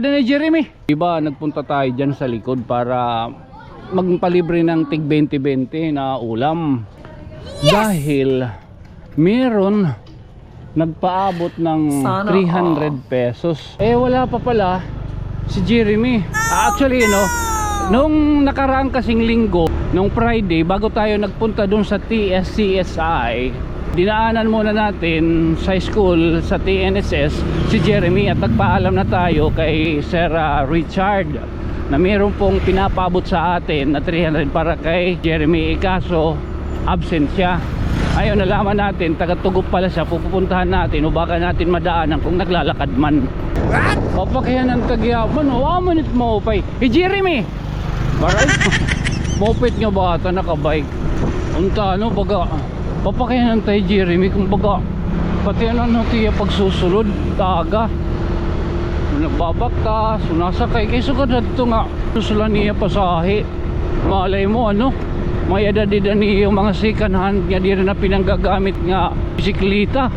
Na Jeremy? Diba nagpunta tayo dyan sa likod para magpalibre ng tig 20-20 na ulam. Dahil meron nagpaabot ng Sana 300 pesos. Eh wala pa pala si Jeremy. Ah, Actually, no, nung nakaraang kasing linggo, nung Friday, bago tayo nagpunta dun sa TSCSI, dinaanan muna natin sa school sa TNSS si Jeremy. At nagpaalam na tayo kay Sir ah, Richard na mayroon pong pinapabot sa atin na 300 para kay Jeremy. Eh, kaso absent siya. Ayun nalaman natin taga-tugop pala siya. Pupuntahan natin o baka natin madaanan kung naglalakad man. Papakayan ng tagyaman o amanit mo pay. Eh Jeremy! Baray. Moped nga bata nakabike. Unta ano baga papakayan ng tayo Jeremy kung baga pati ano no tiya pagsusulod taga nagbabakta sunasakay kaysa ka dito nga susulan niya pasahe? Malay mo ano? May edad-edad niya yung mga second hand nga di na pinanggagamit nga bisikleta.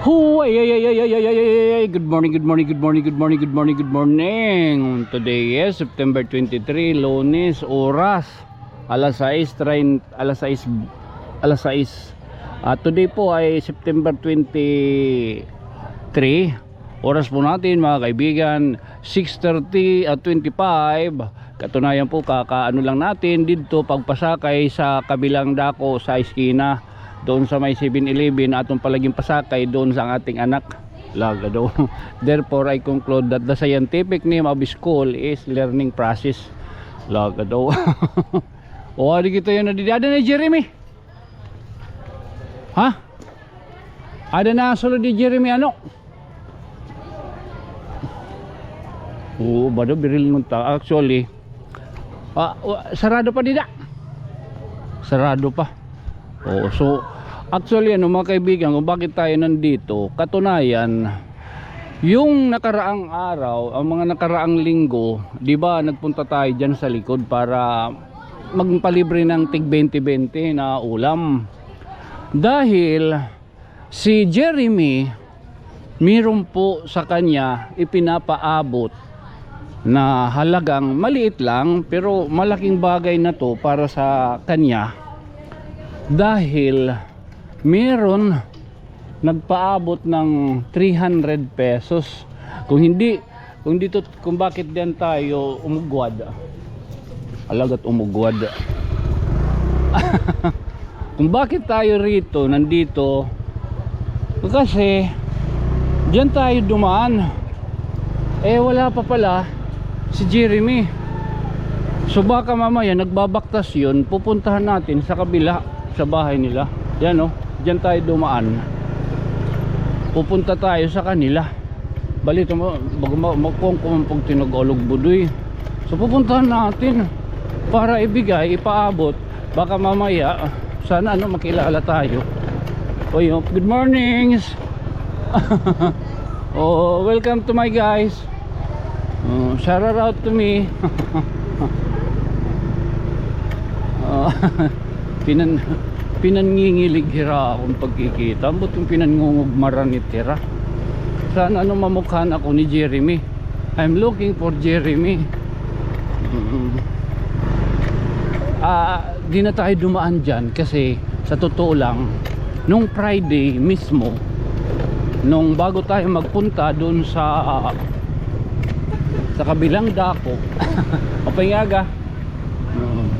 Hu, ay, ay, ay, ay, ay, ay, ay, ay. Good morning, good morning, good morning, good morning, good morning, good morning. Today is September 23, Lunes, oras. Alas 6, train, alas 6, alas 6. At today po ay September 23. Oras po natin mga kaibigan, 6.30 at 25. Katunayan po kakaano lang natin dito pagpasakay sa kabilang dako sa iskina doon sa may 7-Eleven atong palaging pasakay doon sa ating anak laga daw therefore I conclude that the scientific name of school is learning process laga daw o hari kita yun nadidada na Jeremy ha? Ada na sulod ni Jeremy ano? Oo ba daw biril nung ta actually ah, wa- sarado pa dida sarado pa? Oo, so actually ano mga kaibigan kung bakit tayo nandito katunayan yung nakaraang araw ang mga nakaraang linggo di ba nagpunta tayo dyan sa likod para magpalibre ng tig 20-20 na ulam dahil si Jeremy meron po sa kanya ipinapaabot na halagang maliit lang pero malaking bagay na to para sa kanya. Dahil meron nagpaabot ng 300 pesos. Kung hindi kung dito kung bakit diyan tayo umugwad? Alagat umugwad kung bakit tayo rito nandito kasi diyan tayo dumaan. Eh wala pa pala si Jeremy. So baka mamaya nagbabaktas yun pupuntahan natin sa kabila sa bahay nila. Yan o dyan tayo dumaan. Pupunta tayo sa kanila. Balito mo magkong pag tinagolog budoy so pupuntahan natin para ibigay ipaabot. Baka mamaya sana ano makilala tayo. O yun, good mornings oh welcome to my guys. Oh, shout out to me. Oh, pinan pinangingilig hira akong pagkikita. But yung pinangungugmara ni Tira. Sana ano mamukhaan ako ni Jeremy. I'm looking for Jeremy. Mm. ah di na tayo dumaan dyan kasi sa totoo lang nung Friday mismo nung bago tayo magpunta doon sa sa kabilang dako Papayaga.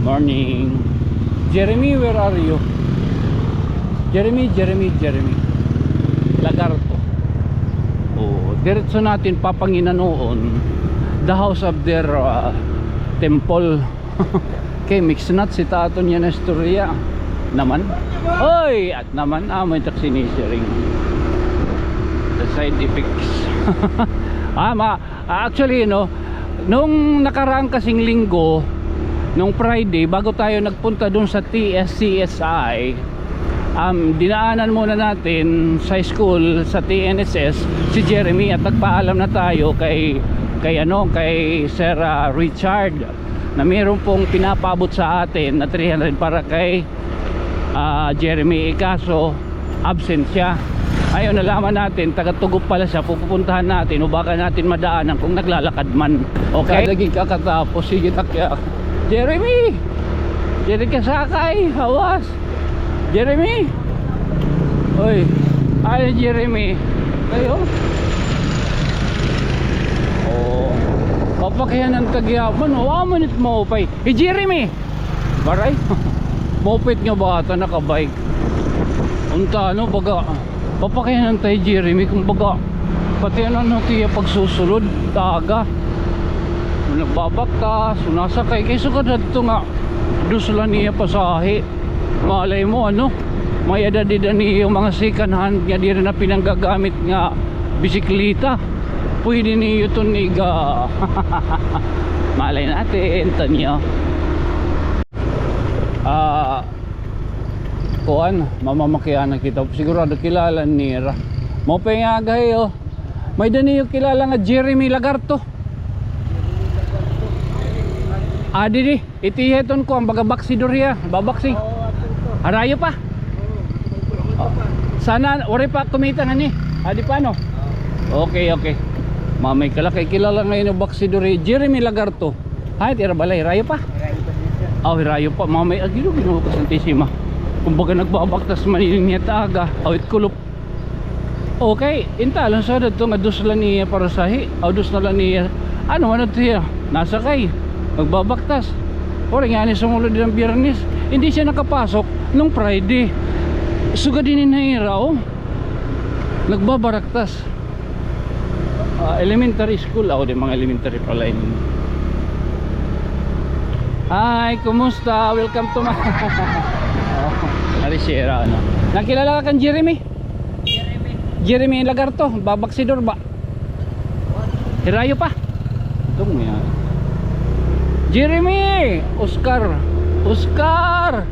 Morning. Jeremy, where are you? Jeremy, Jeremy, Jeremy. Lagarto. Oh, diretso natin papanginanoon the house of their uh, temple kay mix nut si tato niya na istorya. Naman. Oy at naman ah may taksinisering. The side effects. Ah ma actually no nung nakaraang kasing linggo nung Friday bago tayo nagpunta dun sa TSCSI um, dinaanan muna natin sa school sa TNSS si Jeremy at nagpaalam na tayo kay kay ano kay Sir ah, Richard na mayroon pong pinapabot sa atin na 300 para kay ah, Jeremy kaso absent siya Ayun, nalaman natin, taga-tugop pala siya, pupuntahan natin o baka natin madaanan kung naglalakad man. Okay? Naging kakatapos, sige takya. Jeremy! Jeremy Kasakay, hawas! Jeremy! Oy, ay Jeremy. Kayo? Oh. Papakyan ng tagyapan, oh, manit mo pay. Eh Jeremy! Baray. Moped nga ba ata nakabike? Unta ano baga papakyan ng tayo Jeremy kung baga pati ano no tiya pagsusulod taga nagbabaktas sunasakay kaysa ka dito nga dusla niya pasahe malay mo ano may edad niya yung mga second hand nga di rin na pinanggagamit nga bisikleta pwede niyo ito niga malay natin tanyo ah kuan mamamakyanan kita sigurado kilala nira mo pa nga gayo may daniyo kilala nga Jeremy Lagarto Ah, di itiheton ko ang baga baksidorya, babaksi. Arayo pa. Oh. Sana ori pa kumita nga ni. Ah, di paano? Okay, okay. Mamay kala kay kilala ngayon ng baksidorya Jeremy Lagarto. Hay, tira balay rayo pa. Ah, rayo pa. Mamay agilo ginawa ko santisima. Kumbaga nagbabaktas maniling niya taga. Awit kulop. Okay, intalan sa dito nga dos lang niya para sahi. O dos na lang niya. Ano ano tiya? Nasa kay. Magbabaktas. O nga ni sumulod ng biyernes. Hindi siya nakapasok nung Friday. Suga din ni oh. Nagbabaraktas. Ah, elementary school. Ako din mga elementary pala yun. Hi, kumusta? Welcome to my... oh, Arisera, ano. Nakilala ka kan Jeremy? Jeremy. Jeremy Lagarto, babaksidor ba? Hirayo pa. Ito mo yan. Jeremy! Oscar! Oscar!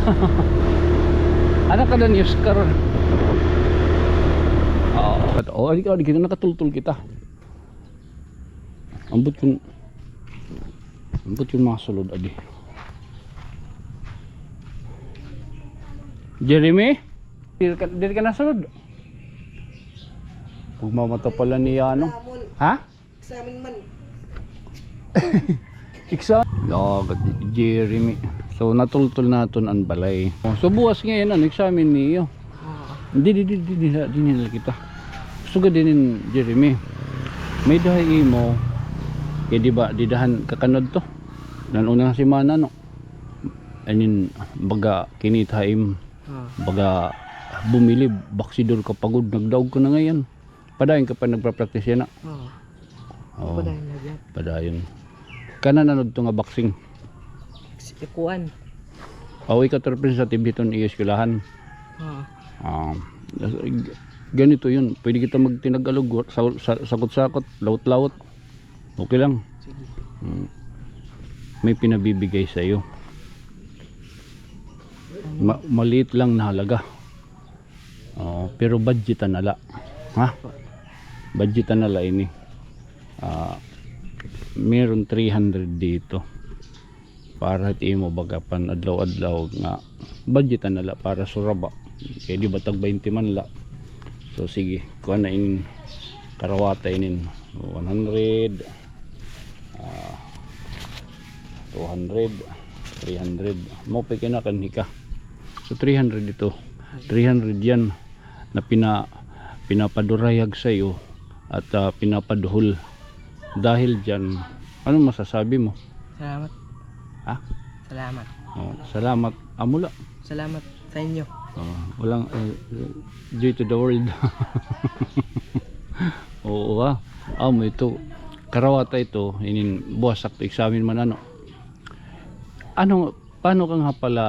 Anak ka ni Oscar. Oo. Oh, di ka, di kita nakatultul kita. Ambot yung Ambot yung mga sulod adi. Jeremy? Diri ka, diri ka nasulod. Pagmamata pala ni ano. Ha? Examen man. Iksa? Lagad Jeremy. So natultol naton ang balay. Oh, So buwas ngayon ano examine niyo. Hindi di di di di di nila ka din Jeremy. May dahay imo. Kaya di ba didahan kakanod to. Dan unang simana no. Anin baga kinitaim baga bumili baksidor ka pagod nagdaog ka na ngayon. Padayon ka pa nagpa-practice yan na. Na dyan. Padayon. Kana nanod to nga boxing. Ikuan. Awi ka terpin sa tibiton iyo eskwelahan. Oo. Ah, ganito yun. Pwede kita magtinagalog sa, sa, sakot-sakot, laut-laut. Okay lang. Hmm. May pinabibigay sa iyo. Ma- maliit lang na halaga. Ah, pero budgetan nala. Ha? Budgetan nala ini. Ah, meron 300 dito. Para iti mo bagapan adlaw-adlaw nga budgetan nala para suraba. Kaya di ba tag 20 man la. So sige, kuha na in karawata inin 100 ah, 200 300 mo pa kinakan hika so 300 ito. 300 yan na pina pinapadurayag sa iyo at ah, pinapaduhol dahil dyan ano masasabi mo? Salamat. ha? Salamat. oh, salamat. Amula. Salamat sa inyo. Oh, walang uh, joy to the world. Oo ah ah mo ito karawata ito inin buwas sakto examine man ano? Ano paano ka nga pala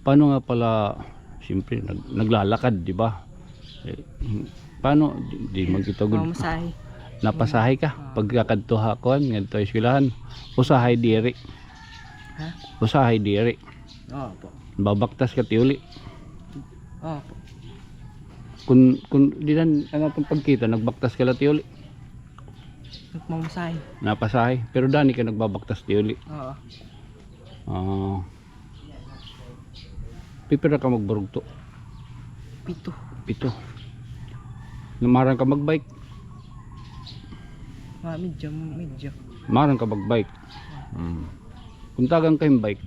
paano nga pala siyempre nag, naglalakad di ba? Eh, paano di, di magkitagod Mamasahe. napasahay ka? Pagkakadto hakon ngadto eskwelahan. Usahay diri Ha? usahay diri Oo po. Babaktas ka tiuli po. kun kun di na ano itong pagkita nagbaktas ka la tiuli Nagmamasahe. napasahay pero dani ka nagbabaktas tiuli Oo. ah pipira ka magburugto Pito. Pito. Namaran ka magbike. Ah, medyo, medyo. Maran ka magbike. Hmm. Kung tagang kayong bike,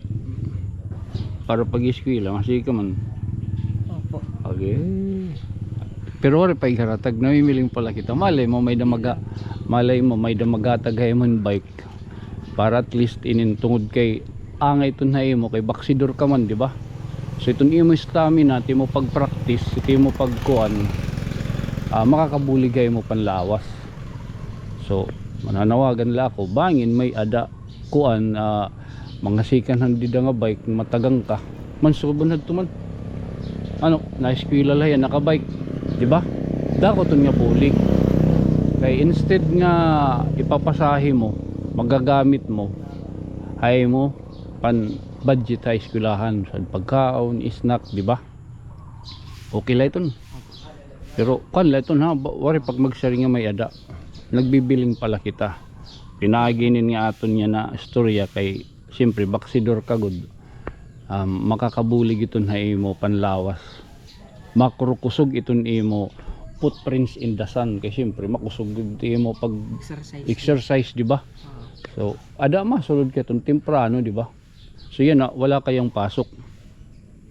para pag-eskwila, masige ka man. Opo. Okay. Pero wala pa ikaratag, namimiling pala kita. Malay mo, may damaga. Malay mo, may damagatag yung bike. Para at least inin tungod kay angay ito na mo, kay baksidor ka man, di ba? So itong imo stamina, ti mo pag-practice, ti mo pagkuan, ah makakabuli kayo mo panlawas. So, mananawagan la ako, bangin may ada kuan ah, mga sikan hindi da nga bike matagang ka. Man subunod tuman ano, na-eskwela lang yan, nakabike, di ba? Dako to nga bulig. Kaya instead nga ipapasahe mo, magagamit mo, hay mo, pan budget sa eskwelahan, sa pagkaon, snack, di ba? Okay lang ito. Pero kan lang ito ha, wari pag magsaring nga may ada, nagbibiling pala kita. Pinaginin nga aton niya na istorya kay siyempre baksidor kagod um, makakabulig iton na imo panlawas. Makrukusog iton imo footprints in the sun. Kay siyempre makusog ito imo pag Exercise. exercise di ba? Ah, so ada ma sulod ka iton temprano di ba? So yan na wala kayong pasok.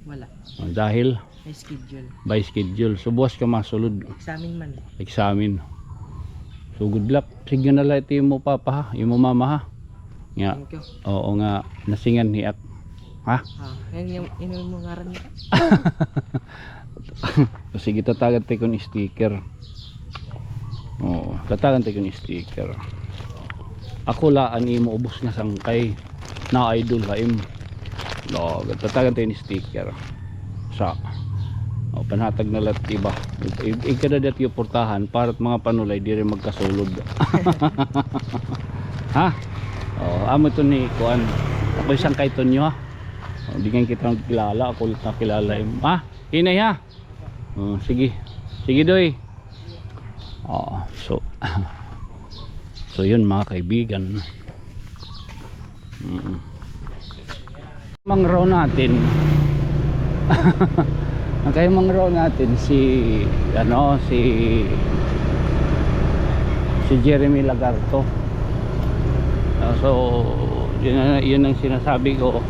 Wala. Ah, dahil May schedule. by schedule. So buwas ka masulod Examine man. examine so good luck. Sige na lang ito mo papa ha? Imo mama ha nga. Thank you. oo nga nasingan ni at ha? Ah, yan yung yun yung mga rin. Sige tatagan tayo kung sticker. Oo tatagan tayo kung sticker. Ako laan imo ubos nga sangkay. Na idol ha im no tatagan tayo ni sticker. Sa o panhatag na lat iba. Ikada dat yung portahan para mga panulay di rin magkasulod. Ha o amo to ni kuan. Ako isang kay Tonyo ha. O, di nga kita kilala ako ulit na kilala ha? Hinay ha? O, sige. Sige doy. O so so yun mga kaibigan. Mm. mang raw natin. Ang kayo mang raw natin si ano si si Jeremy Lagarto Ah, so yun, yun ang sinasabi ko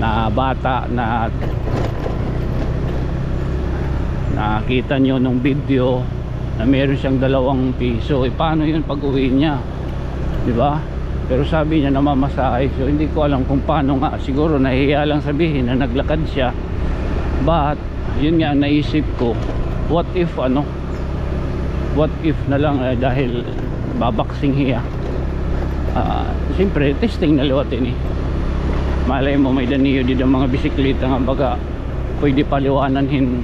na bata na nakita nyo nung video na meron siyang dalawang piso. Eh paano yun pag uwi niya? Di ba? Pero sabi niya namamasahe so hindi ko alam kung paano nga. Siguro nahiya lang sabihin na naglakad siya. But yun nga naisip ko what if ano? What if na lang eh, dahil babaksing hiya Ah, siyempre testing na liwatin eh malay mo may daniyo dito mga bisikleta nga baga pwede paliwanan hin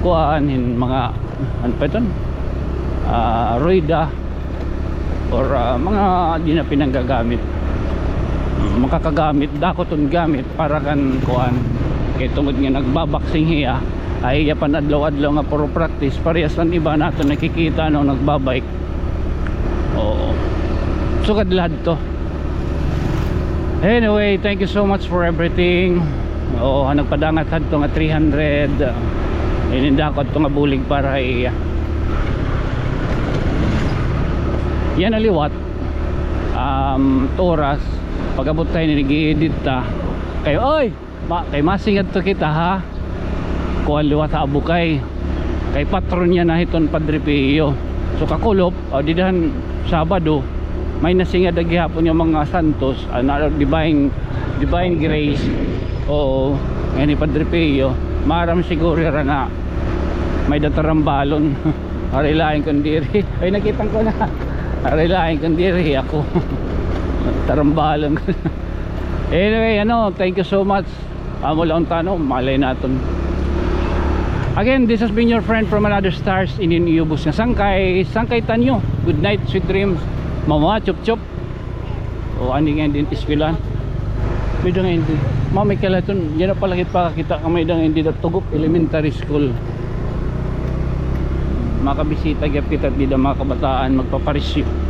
kuhaan hin mga ano pa ito? Ah, roida or ah, mga di na pinanggagamit. Mm, makakagamit dakoton gamit para kan kuan kay tungod nga nagbabaksing hiya ay iya pan adlaw-adlaw nga puro practice. Parehas lang iba nato nakikita no nagbabike. Oo sugad lahat to. Anyway thank you so much for everything. Oo nagpadangat had to nga 300 inindakot to nga bulig para iya yan aliwat um, toras pagabot tayo nag-edit ta. Kayo oy ma, kay masingad to kita ha? Kuha liwat sa abukay kay patron niya na hiton Padre Pio. So kakulop o didahan Sabado may nasingad agi hapon yung mga santos ano divine divine grace. Oo ni Padre Pio. Maram siguro ra na may datarambalon. Arilain kong diri. Ay nakitang ko na. Arilain kong diri ako. Tarambalon anyway ano thank you so much. Amo lang tanong malay naton again this has been your friend from another stars iniubos nga. Sangkay sangkay tanyo. Good night sweet dreams mama chup chup. O ani nga din iskwilan may nga hindi. Mami kalaton. Yan pala kita kita kamay nga hindi na tugup. Elementary school. Makabisita gyud kita di da mga kabataan magpaparisyo